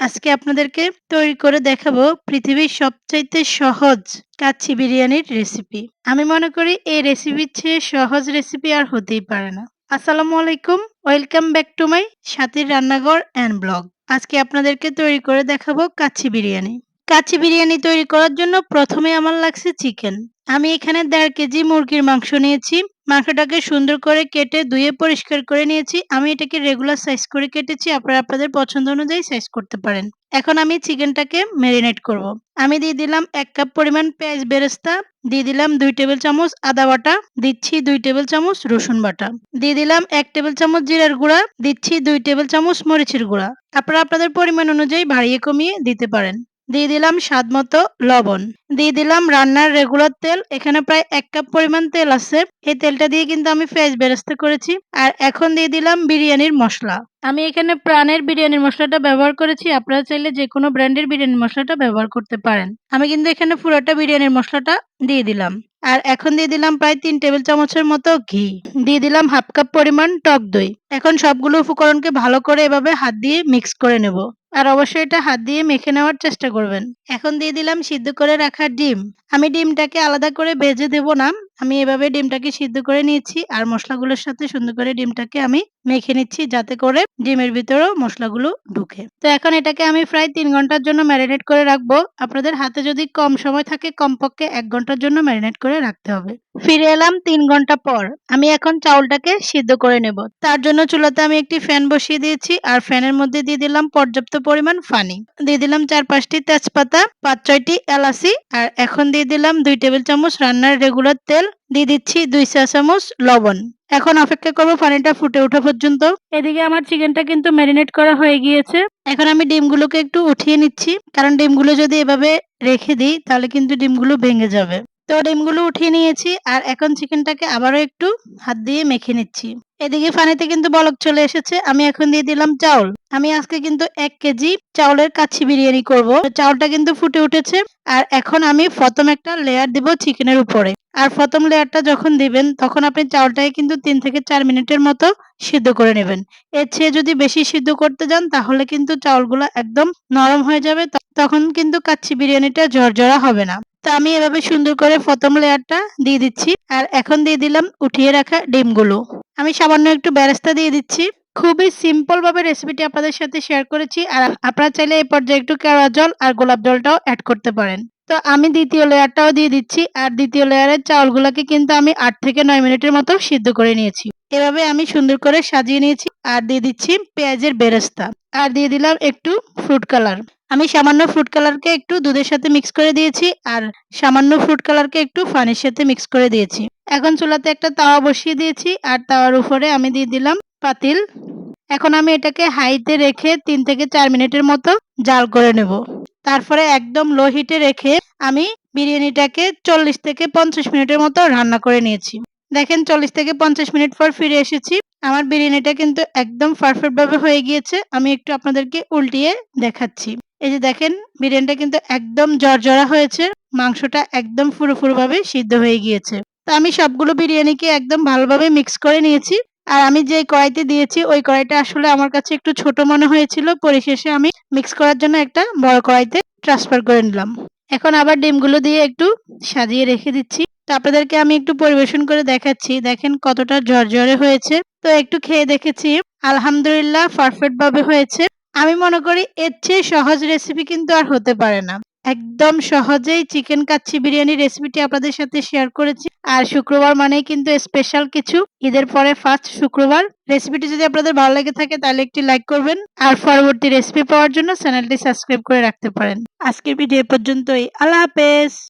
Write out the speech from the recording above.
আজকে আপনাদেরকে তৈরি করে দেখাবো পৃথিবীর সবচাইতে সহজ কাচ্চি বিরিয়ানির রেসিপি আমি মনে করি এই রেসিপির চেয়ে সহজ রেসিপি আর হতেই পারে না। আসসালামু আলাইকুম, ওয়েলকাম ব্যাক টু মাই সাথীর রান্নাঘর অ্যান্ড ব্লগ আজকে আপনাদেরকে তৈরি করে দেখাবো কাচ্চি বিরিয়ানি। কাচ্চি বিরিয়ানি তৈরি করার জন্য প্রথমে আমার লাগছে চিকেন আমি এখানে দেড় কেজি মুরগির মাংস নিয়েছি। মাংসটাকে সুন্দর করে কেটে ধুয়ে পরিষ্কার করে নিয়েছি। আমি এটাকে রেগুলার সাইজ করে কেটেছি। আপনারা আপনাদের পছন্দ অনুযায়ী সাইজ করতে পারেন। এখন আমি চিকেনটাকে ম্যারিনেট করব। আমি দিয়ে দিলাম এক কাপ পরিমাণ পেঁয়াজ বেরেস্তা, দিয়ে দিলাম দুই টেবিল চামচ আদা বাটা, দিচ্ছি দুই টেবিল চামচ রসুন বাটা। দিয়ে দিলাম এক টেবিল চামচ জিরার গুঁড়া, দিচ্ছি দুই টেবিল চামচ মরিচের গুঁড়া। আপনারা আপনাদের পরিমাণ অনুযায়ী বাড়িয়ে কমিয়ে দিতে পারেন। দিয়ে দিলাম স্বাদ মতো লবণ। দিয়ে দিলাম রান্নার রেগুলার তেল। এখানে প্রায় এক কাপ পরিমাণ তেল আছে। এই তেলটা দিয়ে কিন্তু আমি ফেস বেরেস্তা করেছি। আর এখন দিয়ে দিলাম বিরিয়ানির মশলা। আমি এখানে প্রাণের বিরিয়ানির মশলাটা ব্যবহার করেছি। আপনারা চাইলে যে কোনো ব্র্যান্ডের বিরিয়ানি মশলাটা ব্যবহার করতে পারেন। আমি কিন্তু এখানে পুরোটা বিরিয়ানির মশলাটা দিয়ে দিলাম। আর এখন দিয়ে দিলাম প্রায় তিন টেবিল চামচের মতো ঘি। দিয়ে দিলাম হাফ কাপ পরিমাণ টক দই। এখন সবগুলো উপকরণকে ভালো করে এভাবে হাত দিয়ে মিক্স করে নেব। আর অবশ্যই এটা হাত দিয়ে মেখে নেওয়ার চেষ্টা করবেন। এখন দিয়ে দিলাম সিদ্ধ করে রাখা ডিম। আমি ডিমটাকে আলাদা করে ভেজে দেবো না। আমি এভাবে ডিমটাকে সিদ্ধ করে নিয়েছি আর মশলাগুলোর সাথে সুন্দর করে ডিমটাকে আমি মেখে নিচ্ছি যাতে করে ডিমের ভিতরেও মশলাগুলো ঢুকে। তো এখন এটাকে আমি প্রায় তিন ঘণ্টার জন্য ম্যারিনেট করে রাখব। আপনাদের হাতে যদি কম সময় থাকে, কমপক্ষে এক ঘণ্টার জন্য ম্যারিনেট করে রাখতে হবে। ফিরে এলাম তিন ঘণ্টা পর। আমি এখন চাউলটাকে সিদ্ধ করে নেব। তার জন্য চুলাতে আমি একটি ফ্যান বসিয়ে দিয়েছি আর ফ্যানের মধ্যে দিয়ে দিলাম পর্যাপ্ত পরিমাণ ফানি দিয়ে দিলাম চার পাঁচটি তেজপাতা, পাঁচ ছয়টি এলাচি আর এখন দিয়ে দিলাম দুই টেবিল চামচ রান্নার রেগুলার তেল দিয়ে দিচ্ছি দুই চা চামচ লবণ। এখন অপেক্ষা করব পানিটা ফুটে ওঠা পর্যন্ত। এদিকে আমার চিকেনটা কিন্তু ম্যারিনেট করা হয়ে গিয়েছে। এখন আমি ডিমগুলোকে একটু উঠিয়ে নিচ্ছি। কারণ ডিমগুলো যদি এভাবে রেখে দিই তাহলে কিন্তু ডিমগুলো ভেঙে যাবে। তো ডিমগুলো উঠিয়ে নিয়েছি আর এখন চিকেনটাকে আবারও একটু হাত দিয়ে মেখে নিচ্ছি। এদিকে পানিতে কিন্তু বলক চলে এসেছে। আমি এখন দিয়ে দিলাম চাউল। আমি আজকে কিন্তু এক কেজি চাউলের কাচ্ছি বিরিয়ানি করব। চাউলটা কিন্তু ফুটে উঠেছে আর এখন আমি প্রথম একটা লেয়ার দিব চিকেনের উপরে। আর প্রথম লেয়ারটা যখন দিবেন, তখন আপনি চাউলটাকে কিন্তু তিন থেকে চার মিনিটের মতো সিদ্ধ করে নেবেন। এর চেয়ে যদি বেশি সিদ্ধ করতে যান, তাহলে কিন্তু চাউলগুলো একদম নরম হয়ে যাবে। তখন কিন্তু কাচ্ছি বিরিয়ানিটা ঝরঝরা হবে না। তো আমি এভাবে সুন্দর করে প্রথম লেয়ারটা দিয়ে দিচ্ছি আর এখন দিয়ে দিলাম উঠিয়ে রাখা ডিমগুলো। আমি সামান্য একটু ব্যারেস্তা দিয়ে দিচ্ছি। খুবই সিম্পল ভাবে রেসিপিটি আপনাদের সাথে শেয়ার করেছি আর আপনারা চাইলে এই পর্যায়ে একটু কেওড়া জল আর গোলাপ জলটাও অ্যাড করতে পারেন। তো আমি দ্বিতীয় লেয়ারটাও দিয়ে দিচ্ছি, আর দ্বিতীয় লেয়ারের চাউলগুলোকে কিন্তু আমি আট থেকে নয় মিনিটের মতো সিদ্ধ করে নিয়েছি। এভাবে আমি সুন্দর করে সাজিয়ে নিয়েছি, আর দিয়ে দিচ্ছি পেঁয়াজের বেরেস্তা। আর দিয়ে দিলাম একটু ফ্রুট কালার আমি সামান্য ফ্রুট কালারকে একটু দুধের সাথে মিক্স করে দিয়েছি, আর সামান্য ফ্রুট কালারকে একটু ফানির সাথে মিক্স করে দিয়েছি। এখন চুলাতে একটা তাওয়া বসিয়ে দিয়েছি, আর তাওয়ার উপরে আমি দিয়ে দিলাম পাতিল। এখন আমি এটাকে হাইতে রেখে তিন থেকে চার মিনিটের মতো জাল করে নেব। তারপরে একদম লো হিটে রেখে আমি বিরিয়ানিটাকে চল্লিশ থেকে পঞ্চাশ মিনিটের মতো রান্না করে নিয়েছি। দেখেন চল্লিশ থেকে পঞ্চাশ মিনিট পর ফিরে এসেছি। আমার বিরিয়ানিটা কিন্তু একদম পারফেক্ট ভাবে হয়ে গিয়েছে। আমি একটু আপনাদেরকে উল্টিয়ে দেখাচ্ছি। এই যে দেখেন, বিরিয়ানিটা কিন্তু একদম জর্জরা হয়েছে। মাংসটা একদম ফুরো ভাবে সিদ্ধ হয়ে গিয়েছে। তো আমি সবগুলো বিরিয়ানিকে একদম ভালোভাবে মিক্স করে নিয়েছি। আর আমি যে কড়াইতে দিয়েছি, ওই কড়াইটা আসলে আমার কাছে একটু ছোট মনে হয়েছিল। পরিশেষে আমি মিক্স করার জন্য একটা বড় কড়াইতে ট্রান্সফার করে নিলাম। এখন আবার ডিমগুলো দিয়ে একটু সাজিয়ে রেখে দিচ্ছি। তো আপনাদেরকে আমি একটু পরিবেশন করে দেখাচ্ছি। দেখেন কতটা ঝরঝরে হয়েছে। তো একটু খেয়ে দেখেছি। আলহামদুলিল্লাহ পারফেক্ট ভাবে হয়েছে। আমি মনে করি এর চেয়ে সহজ রেসিপি কিন্তু আর হতে পারে না। একদম সহজেই চিকেন কাচ্ছি বিরিয়ানি রেসিপিটি আপনাদের সাথে শেয়ার করেছি। আর শুক্রবার মানেই কিন্তু স্পেশাল কিছু। ঈদের পরে ফার্স্ট শুক্রবার। রেসিপিটি যদি আপনাদের ভালো লেগে থাকে, তাহলে একটি লাইক করবেন। আর পরবর্তী রেসিপি পাওয়ার জন্য চ্যানেলটি সাবস্ক্রাইব করে রাখতে পারেন। আজকের ভিডিও পর্যন্তই। আল্লাহ হাফেজ।